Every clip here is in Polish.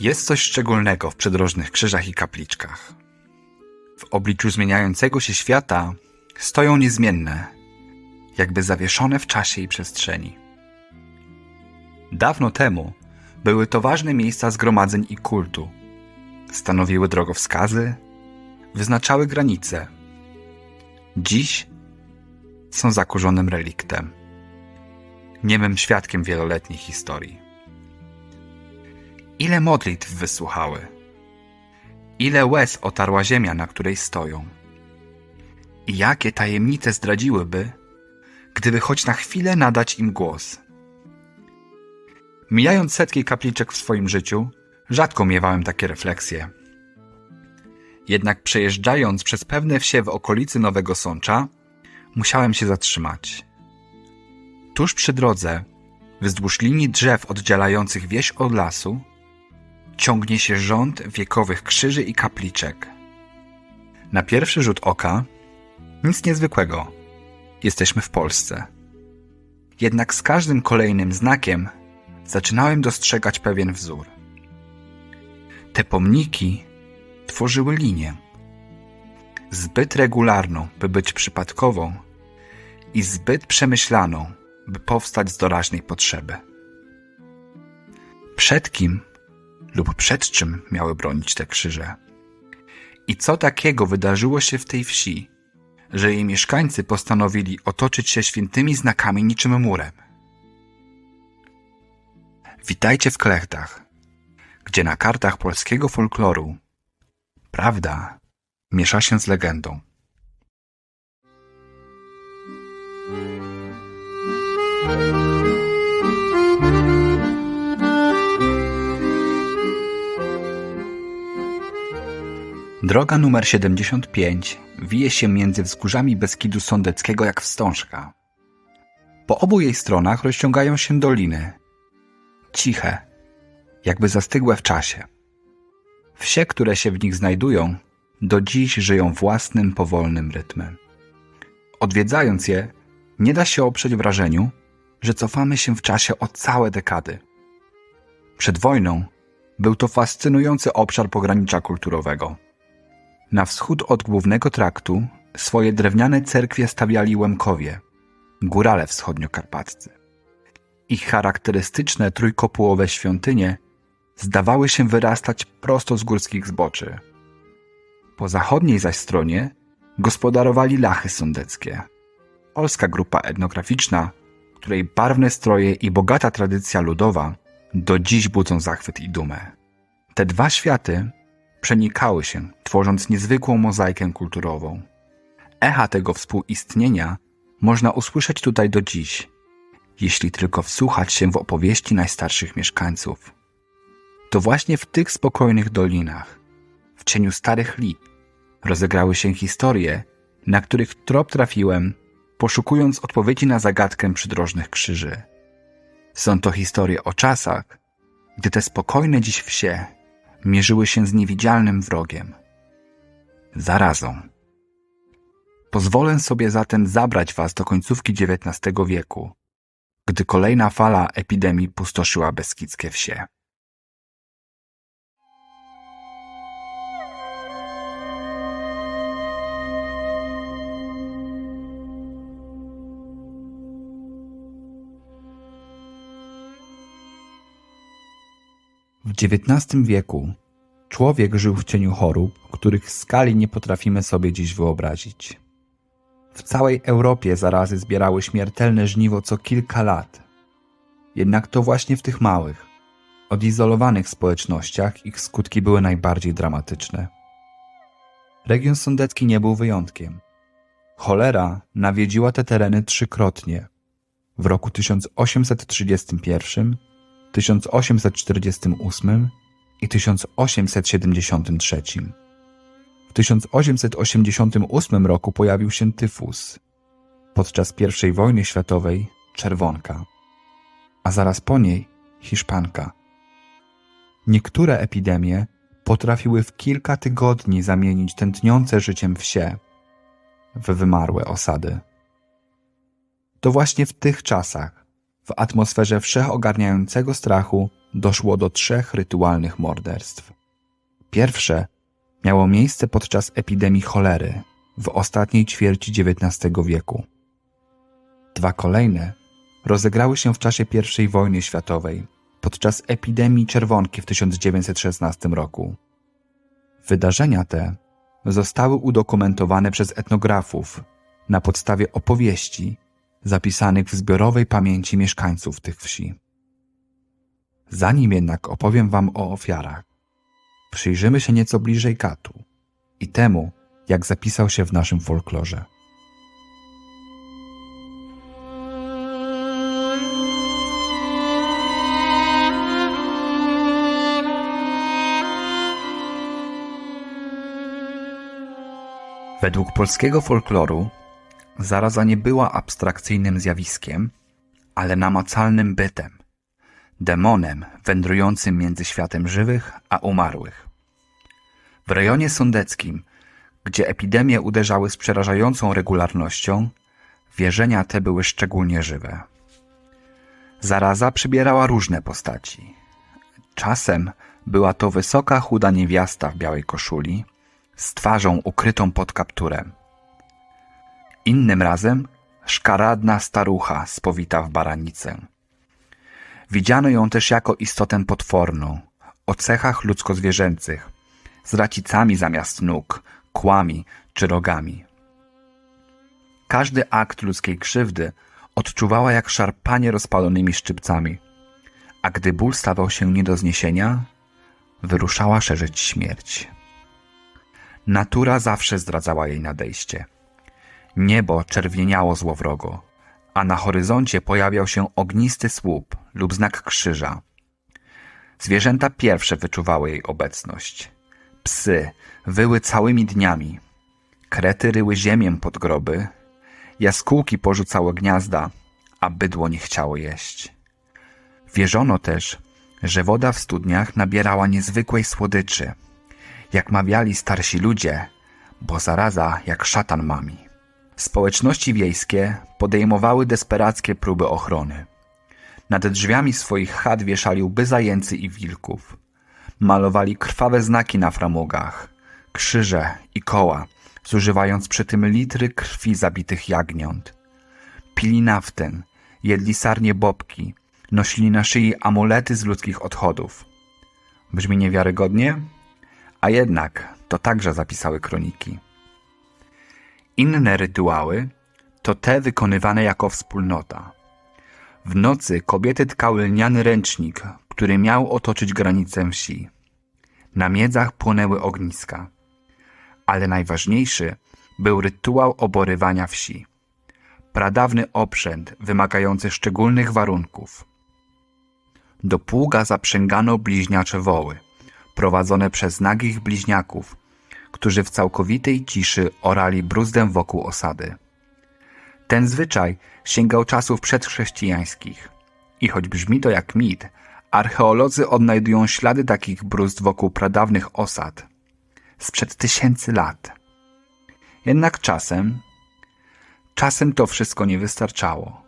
Jest coś szczególnego w przydrożnych krzyżach i kapliczkach. W obliczu zmieniającego się świata stoją niezmienne, jakby zawieszone w czasie i przestrzeni. Dawno temu były to ważne miejsca zgromadzeń i kultu. Stanowiły drogowskazy, wyznaczały granice. Dziś są zakurzonym reliktem, niemym świadkiem wieloletniej historii. Ile modlitw wysłuchały, ile łez otarła ziemia, na której stoją. I jakie tajemnice zdradziłyby, gdyby choć na chwilę nadać im głos. Mijając setki kapliczek w swoim życiu, rzadko miewałem takie refleksje. Jednak przejeżdżając przez pewne wsie w okolicy Nowego Sącza, musiałem się zatrzymać. Tuż przy drodze, wzdłuż linii drzew oddzielających wieś od lasu, ciągnie się rząd wiekowych krzyży i kapliczek. Na pierwszy rzut oka nic niezwykłego. Jesteśmy w Polsce. Jednak z każdym kolejnym znakiem zaczynałem dostrzegać pewien wzór. Te pomniki tworzyły linię. Zbyt regularną, by być przypadkową, i zbyt przemyślaną, by powstać z doraźnej potrzeby. Przed kim lub przed czym miały bronić te krzyże? I co takiego wydarzyło się w tej wsi, że jej mieszkańcy postanowili otoczyć się świętymi znakami niczym murem? Witajcie w Klechtach, gdzie na kartach polskiego folkloru prawda miesza się z legendą. Droga numer 75 wije się między wzgórzami Beskidu Sądeckiego jak wstążka. Po obu jej stronach rozciągają się doliny. Ciche, jakby zastygłe w czasie. Wsie, które się w nich znajdują, do dziś żyją własnym, powolnym rytmem. Odwiedzając je, nie da się oprzeć wrażeniu, że cofamy się w czasie o całe dekady. Przed wojną był to fascynujący obszar pogranicza kulturowego. Na wschód od głównego traktu swoje drewniane cerkwie stawiali Łemkowie, górale wschodniokarpaccy. Ich charakterystyczne trójkopułowe świątynie zdawały się wyrastać prosto z górskich zboczy. Po zachodniej zaś stronie gospodarowali Lachy Sądeckie, polska grupa etnograficzna, której barwne stroje i bogata tradycja ludowa do dziś budzą zachwyt i dumę. Te dwa światy przenikały się, tworząc niezwykłą mozaikę kulturową. Echa tego współistnienia można usłyszeć tutaj do dziś, jeśli tylko wsłuchać się w opowieści najstarszych mieszkańców. To właśnie w tych spokojnych dolinach, w cieniu starych lip, rozegrały się historie, na których trop trafiłem, poszukując odpowiedzi na zagadkę przydrożnych krzyży. Są to historie o czasach, gdy te spokojne dziś wsie mierzyły się z niewidzialnym wrogiem zarazą. Pozwolę sobie zatem zabrać Was do końcówki XIX wieku, gdy kolejna fala epidemii pustoszyła beskidzkie wsie. W XIX wieku człowiek żył w cieniu chorób, których skali nie potrafimy sobie dziś wyobrazić. W całej Europie zarazy zbierały śmiertelne żniwo co kilka lat. Jednak to właśnie w tych małych, odizolowanych społecznościach ich skutki były najbardziej dramatyczne. Region sądecki nie był wyjątkiem. Cholera nawiedziła te tereny trzykrotnie. W roku 1831, 1848 i 1873. W 1888 roku pojawił się tyfus. Podczas I wojny światowej czerwonka, a zaraz po niej hiszpanka. Niektóre epidemie potrafiły w kilka tygodni zamienić tętniące życiem wsie. w wymarłe osady. To właśnie w tych czasach, w atmosferze wszechogarniającego strachu, doszło do trzech rytualnych morderstw. Pierwsze miało miejsce podczas epidemii cholery w ostatniej ćwierci XIX wieku. Dwa kolejne rozegrały się w czasie I wojny światowej podczas epidemii czerwonki w 1916 roku. Wydarzenia te zostały udokumentowane przez etnografów na podstawie opowieści zapisanych w zbiorowej pamięci mieszkańców tych wsi. Zanim jednak opowiem Wam o ofiarach, przyjrzymy się nieco bliżej katu i temu, jak zapisał się w naszym folklorze. Według polskiego folkloru zaraza nie była abstrakcyjnym zjawiskiem, ale namacalnym bytem, demonem wędrującym między światem żywych a umarłych. W rejonie sądeckim, gdzie epidemie uderzały z przerażającą regularnością, wierzenia te były szczególnie żywe. Zaraza przybierała różne postaci. Czasem była to wysoka, chuda niewiasta w białej koszuli, z twarzą ukrytą pod kapturem. Innym razem szkaradna starucha spowita w baranicę. Widziano ją też jako istotę potworną, o cechach ludzko-zwierzęcych, z racicami zamiast nóg, kłami czy rogami. Każdy akt ludzkiej krzywdy odczuwała jak szarpanie rozpalonymi szczypcami, a gdy ból stawał się nie do zniesienia, wyruszała szerzyć śmierć. Natura zawsze zdradzała jej nadejście. Niebo czerwieniało złowrogo, a na horyzoncie pojawiał się ognisty słup lub znak krzyża. Zwierzęta pierwsze wyczuwały jej obecność. Psy wyły całymi dniami. Krety ryły ziemię pod groby. Jaskółki porzucały gniazda, a bydło nie chciało jeść. Wierzono też, że woda w studniach nabierała niezwykłej słodyczy – jak mawiali starsi ludzie, bo zaraza jak szatan mami. Społeczności wiejskie podejmowały desperackie próby ochrony. Nad drzwiami swoich chat wieszali łby zajęcy i wilków. Malowali krwawe znaki na framugach, krzyże i koła, zużywając przy tym litry krwi zabitych jagniąt. Pili naftę, jedli sarnie bobki, nosili na szyi amulety z ludzkich odchodów. Brzmi niewiarygodnie? a jednak to także zapisały kroniki. Inne rytuały to te wykonywane jako wspólnota. W nocy kobiety tkały lniany ręcznik, który miał otoczyć granicę wsi. Na miedzach płonęły ogniska. Ale najważniejszy był rytuał oborywania wsi. Pradawny oprzęt wymagający szczególnych warunków. Do pługa zaprzęgano bliźniacze woły – prowadzone przez nagich bliźniaków, którzy w całkowitej ciszy orali bruzdę wokół osady. Ten zwyczaj sięgał czasów przedchrześcijańskich i choć brzmi to jak mit, archeolodzy odnajdują ślady takich bruzd wokół pradawnych osad sprzed tysięcy lat. Jednak czasem, czasem to wszystko nie wystarczało.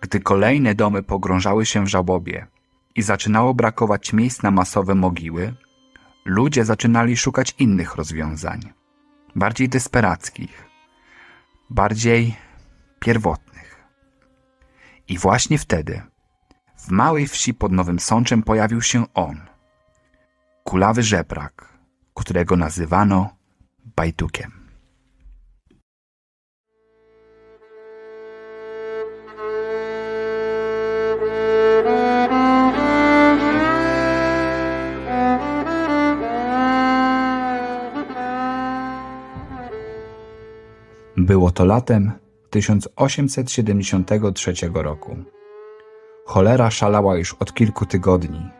Gdy kolejne domy pogrążały się w żałobie i zaczynało brakować miejsc na masowe mogiły, ludzie zaczynali szukać innych rozwiązań, bardziej desperackich, bardziej pierwotnych. I właśnie wtedy w małej wsi pod Nowym Sączem pojawił się on, kulawy żebrak, którego nazywano Bajtukiem. Było to latem 1873 roku. Cholera szalała już od kilku tygodni.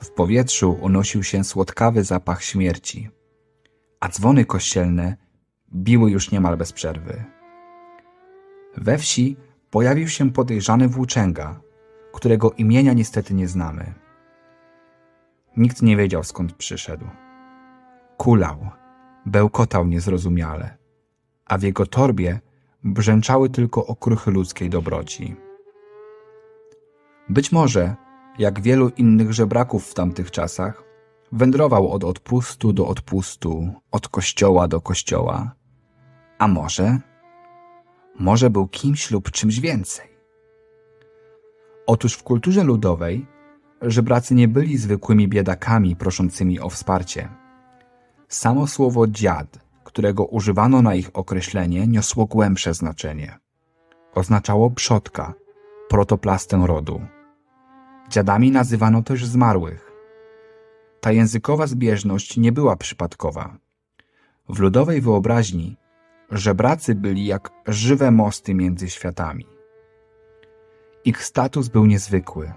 W powietrzu unosił się słodkawy zapach śmierci, a dzwony kościelne biły już niemal bez przerwy. We wsi pojawił się podejrzany włóczęga, którego imienia niestety nie znamy. Nikt nie wiedział skąd przyszedł. Kulał, bełkotał niezrozumiale a w jego torbie brzęczały tylko okruchy ludzkiej dobroci. Być może, jak wielu innych żebraków w tamtych czasach, wędrował od odpustu do odpustu, od kościoła do kościoła. A może? Może był kimś lub czymś więcej. Otóż w kulturze ludowej żebracy nie byli zwykłymi biedakami proszącymi o wsparcie. Samo słowo dziad, którego używano na ich określenie, niosło głębsze znaczenie. Oznaczało przodka, protoplastę rodu. Dziadami nazywano też zmarłych. Ta językowa zbieżność nie była przypadkowa. W ludowej wyobraźni żebracy byli jak żywe mosty między światami. Ich status był niezwykły.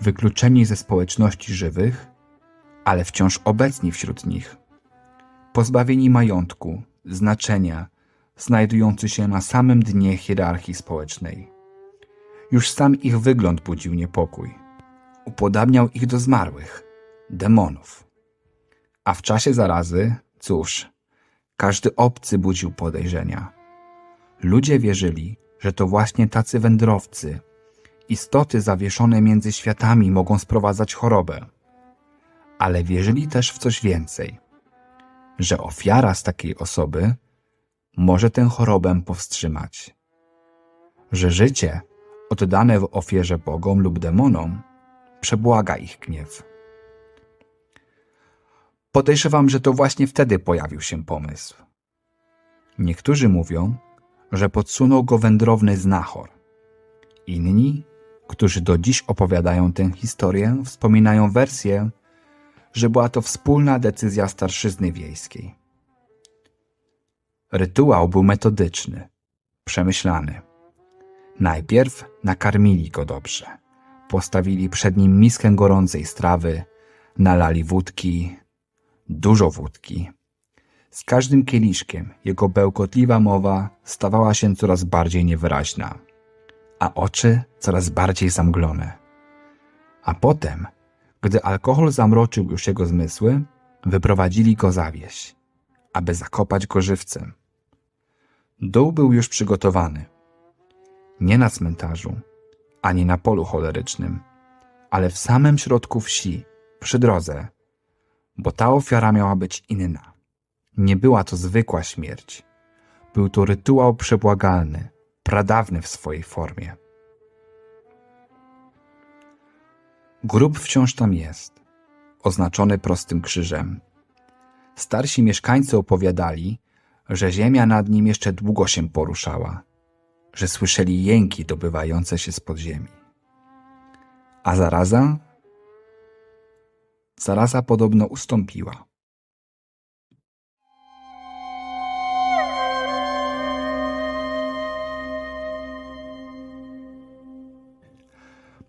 Wykluczeni ze społeczności żywych, ale wciąż obecni wśród nich. Pozbawieni majątku, znaczenia, znajdujący się na samym dnie hierarchii społecznej. Już sam ich wygląd budził niepokój. Upodabniał ich do zmarłych, demonów. A w czasie zarazy, cóż, każdy obcy budził podejrzenia. Ludzie wierzyli, że to właśnie tacy wędrowcy, istoty zawieszone między światami mogą sprowadzać chorobę. Ale wierzyli też w coś więcej, że ofiara z takiej osoby może tę chorobę powstrzymać. Że życie oddane w ofierze bogom lub demonom przebłaga ich gniew. Podejrzewam, że to właśnie wtedy pojawił się pomysł. Niektórzy mówią, że podsunął go wędrowny znachor. Inni, którzy do dziś opowiadają tę historię, wspominają wersję, że była to wspólna decyzja starszyzny wiejskiej. Rytuał był metodyczny, przemyślany. Najpierw nakarmili go dobrze. Postawili przed nim miskę gorącej strawy, nalali wódki, dużo wódki. Z każdym kieliszkiem jego bełkotliwa mowa stawała się coraz bardziej niewyraźna, a oczy coraz bardziej zamglone. A potem, gdy alkohol zamroczył już jego zmysły, wyprowadzili go za wieś, aby zakopać go żywcem. Dół był już przygotowany. Nie na cmentarzu, ani na polu cholerycznym, ale w samym środku wsi, przy drodze, bo ta ofiara miała być inna. Nie była to zwykła śmierć. Był to rytuał przebłagalny, pradawny w swojej formie. Grób wciąż tam jest, oznaczony prostym krzyżem. Starsi mieszkańcy opowiadali, że ziemia nad nim jeszcze długo się poruszała, że słyszeli jęki dobywające się z podziemi. A zaraza Zaraza podobno ustąpiła.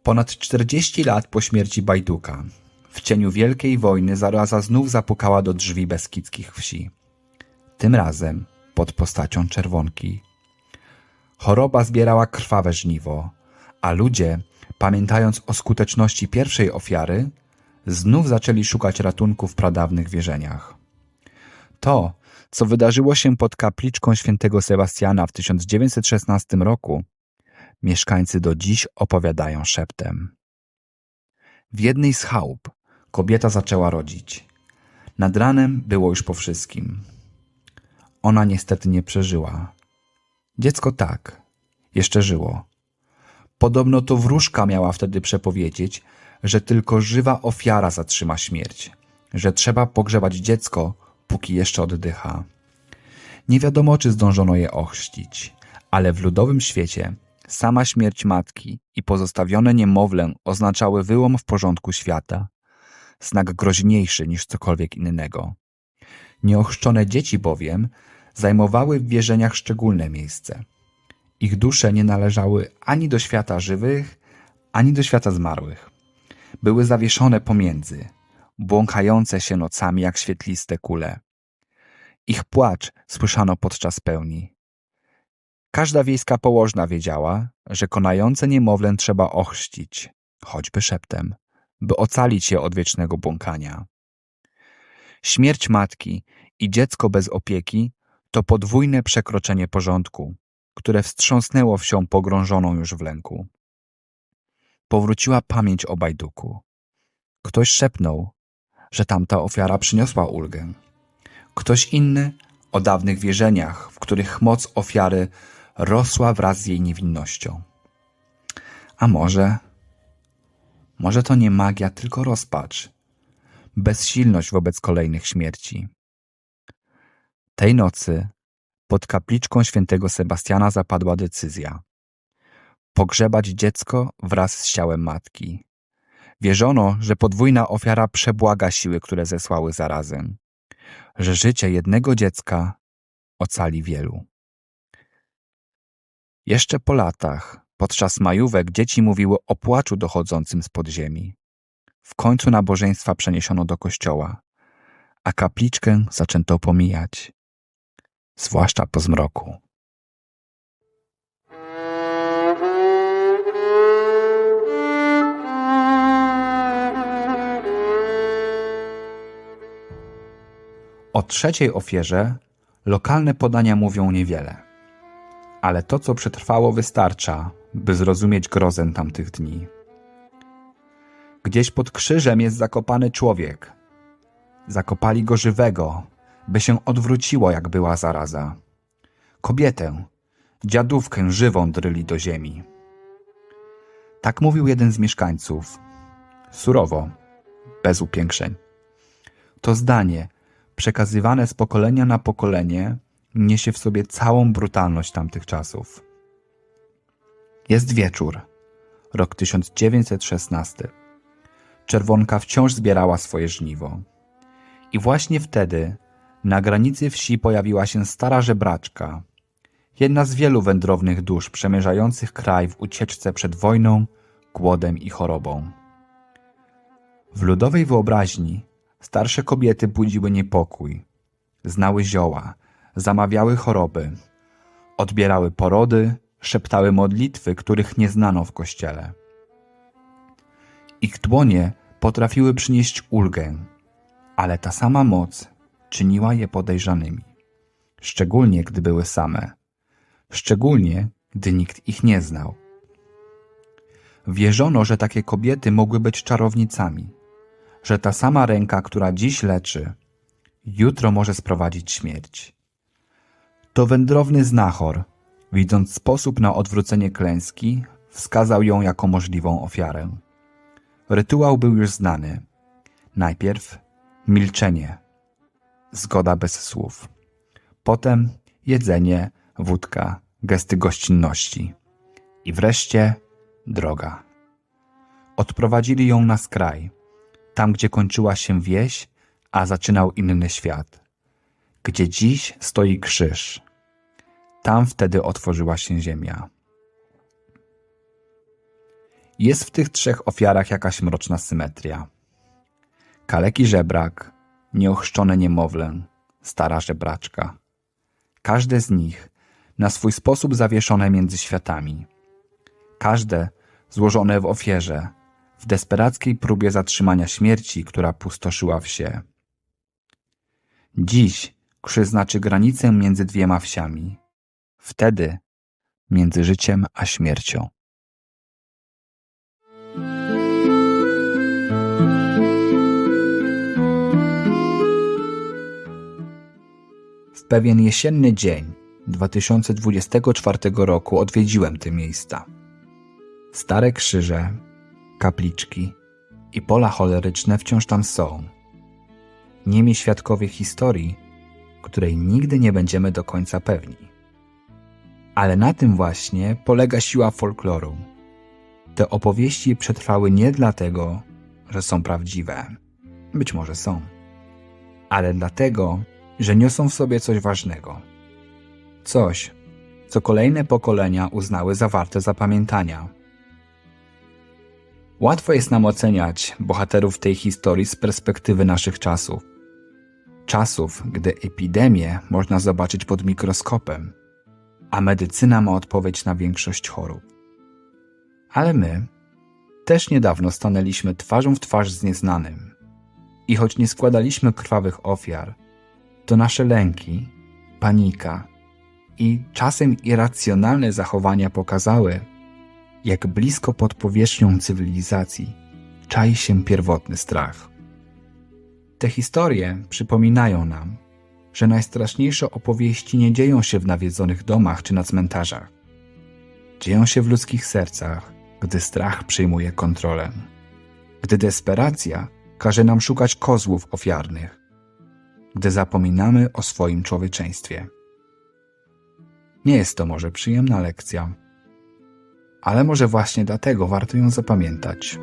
Ponad czterdzieści lat po śmierci Bajduka, w cieniu Wielkiej Wojny zaraza znów zapukała do drzwi beskidzkich wsi. Tym razem pod postacią czerwonki. Choroba zbierała krwawe żniwo, a ludzie, pamiętając o skuteczności pierwszej ofiary, znów zaczęli szukać ratunku w pradawnych wierzeniach. To, co wydarzyło się pod kapliczką świętego Sebastiana w 1916 roku, mieszkańcy do dziś opowiadają szeptem. W jednej z chałup kobieta zaczęła rodzić. Nad ranem było już po wszystkim. Ona niestety nie przeżyła. Dziecko tak, jeszcze żyło. Podobno to wróżka miała wtedy przepowiedzieć, że tylko żywa ofiara zatrzyma śmierć, że trzeba pogrzebać dziecko, póki jeszcze oddycha. Nie wiadomo, czy zdążono je ochrzcić, ale w ludowym świecie sama śmierć matki i pozostawione niemowlę oznaczały wyłom w porządku świata, znak groźniejszy niż cokolwiek innego. Nieochrzczone dzieci bowiem zajmowały w wierzeniach szczególne miejsce. Ich dusze nie należały ani do świata żywych, ani do świata zmarłych były zawieszone pomiędzy, błąkające się nocami jak świetliste kule. Ich płacz słyszano podczas pełni. Każda wiejska położna wiedziała, że konające niemowlę trzeba ochrzcić, choćby szeptem, by ocalić je od wiecznego błąkania. Śmierć matki i dziecko bez opieki To podwójne przekroczenie porządku, które wstrząsnęło wsią pogrążoną już w lęku. Powróciła pamięć o Bajduku. Ktoś szepnął, że tamta ofiara przyniosła ulgę. Ktoś inny o dawnych wierzeniach, w których moc ofiary rosła wraz z jej niewinnością. A może, może to nie magia, tylko rozpacz, bezsilność wobec kolejnych śmierci. Tej nocy pod kapliczką świętego Sebastiana zapadła decyzja. Pogrzebać dziecko wraz z ciałem matki. Wierzono, że podwójna ofiara przebłaga siły, które zesłały zarazę. Że życie jednego dziecka ocali wielu. Jeszcze po latach, podczas majówek, dzieci mówiły o płaczu dochodzącym z podziemi. W końcu nabożeństwa przeniesiono do kościoła, a kapliczkę zaczęto pomijać, zwłaszcza po zmroku. O trzeciej ofierze lokalne podania mówią niewiele. Ale to, co przetrwało, wystarcza, by zrozumieć grozę tamtych dni. Gdzieś pod krzyżem jest zakopany człowiek. Zakopali go żywego, by się odwróciło, jak była zaraza. Kobietę, dziadówkę żywą dryli do ziemi. Tak mówił jeden z mieszkańców. Surowo, bez upiększeń. To zdanie, przekazywane z pokolenia na pokolenie, niesie w sobie całą brutalność tamtych czasów. Jest wieczór, rok 1916. Czerwonka wciąż zbierała swoje żniwo. I właśnie wtedy na granicy wsi pojawiła się stara żebraczka, jedna z wielu wędrownych dusz przemierzających kraj w ucieczce przed wojną, głodem i chorobą. W ludowej wyobraźni starsze kobiety budziły niepokój, znały zioła, zamawiały choroby, odbierały porody, szeptały modlitwy, których nie znano w kościele. Ich dłonie potrafiły przynieść ulgę, ale ta sama moc czyniła je podejrzanymi, szczególnie gdy były same, szczególnie gdy nikt ich nie znał. Wierzono, że takie kobiety mogły być czarownicami, że ta sama ręka, która dziś leczy, jutro może sprowadzić śmierć. To wędrowny znachor, widząc sposób na odwrócenie klęski, wskazał ją jako możliwą ofiarę. Rytuał był już znany. Najpierw milczenie, zgoda bez słów. Potem jedzenie, wódka, gesty gościnności. I wreszcie droga. Odprowadzili ją na skraj, tam gdzie kończyła się wieś, a zaczynał inny świat. Gdzie dziś stoi krzyż. Tam wtedy otworzyła się ziemia. Jest w tych trzech ofiarach jakaś mroczna symetria. Kaleki żebrak, nieochrzczone niemowlę, stara żebraczka. Każde z nich na swój sposób zawieszone między światami. Każde złożone w ofierze, w desperackiej próbie zatrzymania śmierci, która pustoszyła wsie. Dziś krzyż znaczy granicę między dwiema wsiami. Wtedy między życiem a śmiercią. W pewien jesienny dzień 2024 roku odwiedziłem te miejsca. Stare krzyże, kapliczki i pola choleryczne wciąż tam są. Niemi świadkowie historii, której nigdy nie będziemy do końca pewni. Ale na tym właśnie polega siła folkloru. Te opowieści przetrwały nie dlatego, że są prawdziwe, być może są, ale dlatego, że niosą w sobie coś ważnego. Coś, co kolejne pokolenia uznały za warte zapamiętania. Łatwo jest nam oceniać bohaterów tej historii z perspektywy naszych czasów. Czasów, gdy epidemię można zobaczyć pod mikroskopem, a medycyna ma odpowiedź na większość chorób. Ale my też niedawno stanęliśmy twarzą w twarz z nieznanym. I choć nie składaliśmy krwawych ofiar, to nasze lęki, panika i czasem irracjonalne zachowania pokazały, jak blisko pod powierzchnią cywilizacji czai się pierwotny strach. Te historie przypominają nam, że najstraszniejsze opowieści nie dzieją się w nawiedzonych domach czy na cmentarzach. Dzieją się w ludzkich sercach, gdy strach przyjmuje kontrolę. Gdy desperacja każe nam szukać kozłów ofiarnych. Gdy zapominamy o swoim człowieczeństwie. Nie jest to może przyjemna lekcja, ale może właśnie dlatego warto ją zapamiętać.